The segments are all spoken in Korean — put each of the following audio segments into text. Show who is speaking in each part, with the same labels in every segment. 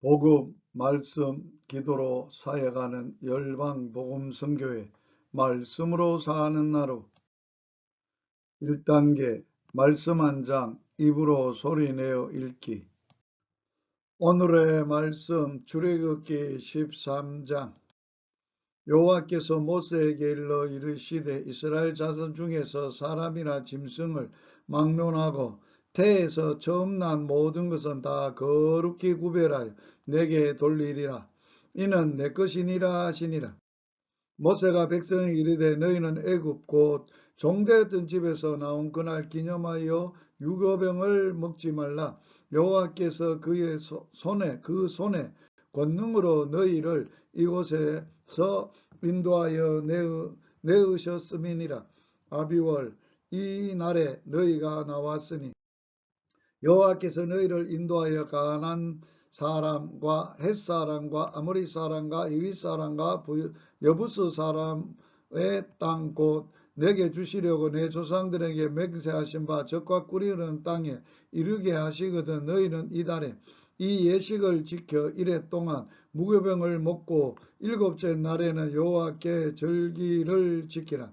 Speaker 1: 복음, 말씀, 기도로 사역하는 열방 복음 선교회 말씀으로 사는 나루. 1단계 말씀 한 장 입으로 소리내어 읽기. 오늘의 말씀 출애굽기 13장. 여호와께서 모세에게 일러 이르시되 이스라엘 자손 중에서 사람이나 짐승을 막론하고 태에서 처음 난 모든 것은 다 거룩히 구별하여 내게 돌리리라. 이는 내 것이니라 하시니라. 모세가 백성에게 이르되 너희는 애굽 곧 종되었던 집에서 나온 그날 기념하여 유교병을 먹지 말라. 여호와께서 그의 손에 그 손에 권능으로 너희를 이곳에서 인도하여 내으셨음이니라. 아비월 이 날에 너희가 나왔으니 여호와께서 너희를 인도하여 가난 사람과 햇 사람과 아모리 사람과 이윗 사람과 여부스 사람의 땅 곧 내게 주시려고 내 조상들에게 맹세하신 바 적과 꿀이는 땅에 이르게 하시거든 너희는 이달에 이 예식을 지켜 이래 동안 무교병을 먹고 일곱째 날에는 여호와께 절기를 지키라.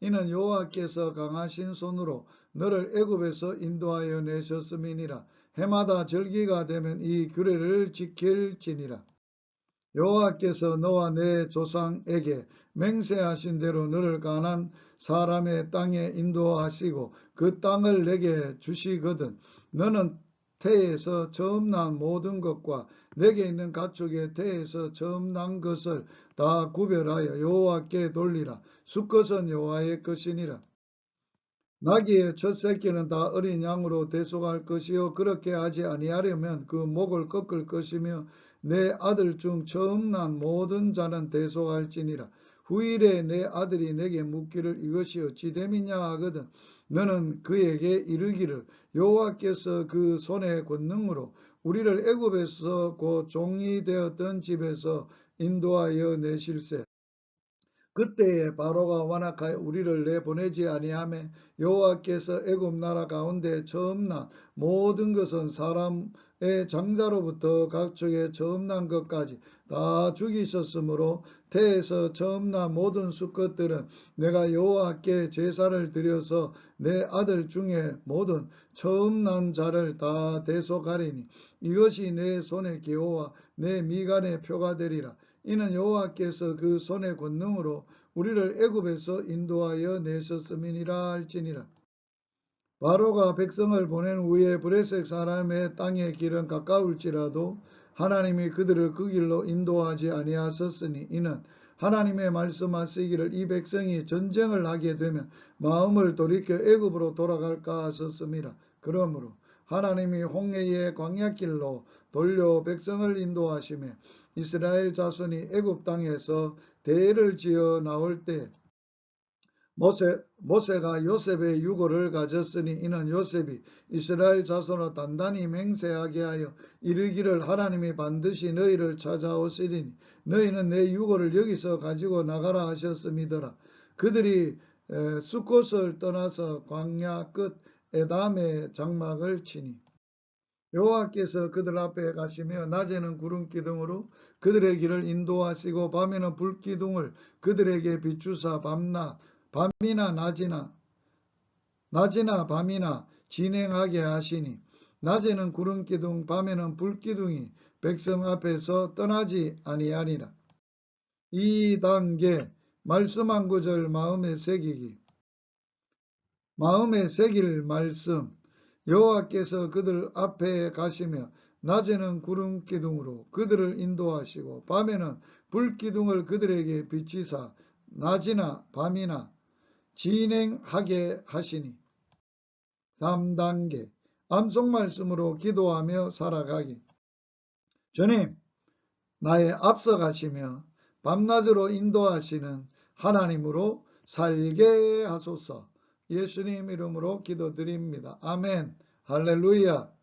Speaker 1: 이는 여호와께서 강하신 손으로 너를 애굽에서 인도하여 내셨음이니라. 해마다 절기가 되면 이 규례를 지킬지니라. 여호와께서 너와 내 조상에게 맹세하신 대로 너를 가난 사람의 땅에 인도하시고 그 땅을 내게 주시거든 너는 태에서 처음 난 모든 것과 내게 있는 가축의 태에서 처음 난 것을 다 구별하여 여호와께 돌리라. 수컷은 여호와의 것이니라. 나귀의 첫 새끼는 다 어린 양으로 대속할 것이요 그렇게 하지 아니하려면 그 목을 꺾을 것이며 내 아들 중 처음 난 모든 자는 대속할지니라. 후일에 내 아들이 내게 묻기를 이것이 어찌 됨이냐 하거든. 너는 그에게 이르기를 여호와께서 그 손의 권능으로 우리를 애굽에서 곧 종이 되었던 집에서 인도하여 내실세 그때에 바로가 완악하여 우리를 내보내지 아니하며 여호와께서 애굽 나라 가운데 처음 난 모든 것은 사람의 장자로부터 각축에 처음 난 것까지 다 죽이셨으므로 태에서 처음 난 모든 수컷들은 내가 여호와께 제사를 드려서 내 아들 중에 모든 처음 난 자를 다 대속하리니 이것이 내 손의 기호와 내 미간의 표가 되리라. 이는 여호와께서 그 손의 권능으로 우리를 애굽에서 인도하여 내셨음이니라 할지니라. 바로가 백성을 보낸 후에 브레색 사람의 땅의 길은 가까울지라도 하나님이 그들을 그 길로 인도하지 아니하셨으니 이는 하나님의 말씀하시기를 이 백성이 전쟁을 하게 되면 마음을 돌이켜 애굽으로 돌아갈까 하셨습니다. 그러므로 하나님이 홍해의 광야길로 돌려 백성을 인도하시며 이스라엘 자손이 애굽 땅에서 대를 지어 나올 때 모세, 모세가 요셉의 유고를 가졌으니 이는 요셉이 이스라엘 자손을 단단히 맹세하게 하여 이르기를 하나님이 반드시 너희를 찾아오시리니 너희는 내 유고를 여기서 가지고 나가라 하셨음이더라. 그들이 수꽃을 떠나서 광야 끝 에담의 장막을 치니 여호와께서 그들 앞에 가시며 낮에는 구름 기둥으로 그들의 길을 인도하시고 밤에는 불 기둥을 그들에게 비추사 밤낮 밤이나 낮이나 낮이나 밤이나 진행하게 하시니 낮에는 구름 기둥 밤에는 불 기둥이 백성 앞에서 떠나지 아니하니라. 이 단계 말씀 한 구절 마음에 새기기 마음에 새길 말씀 여호와께서 그들 앞에 가시며 낮에는 구름 기둥으로 그들을 인도하시고 밤에는 불 기둥을 그들에게 비치사 낮이나 밤이나 진행하게 하시니. 3단계 암송 말씀으로 기도하며 살아가기. 주님 나의 앞서가시며 밤낮으로 인도하시는 하나님으로 살게 하소서 예수님 이름으로 기도드립니다. 아멘 할렐루야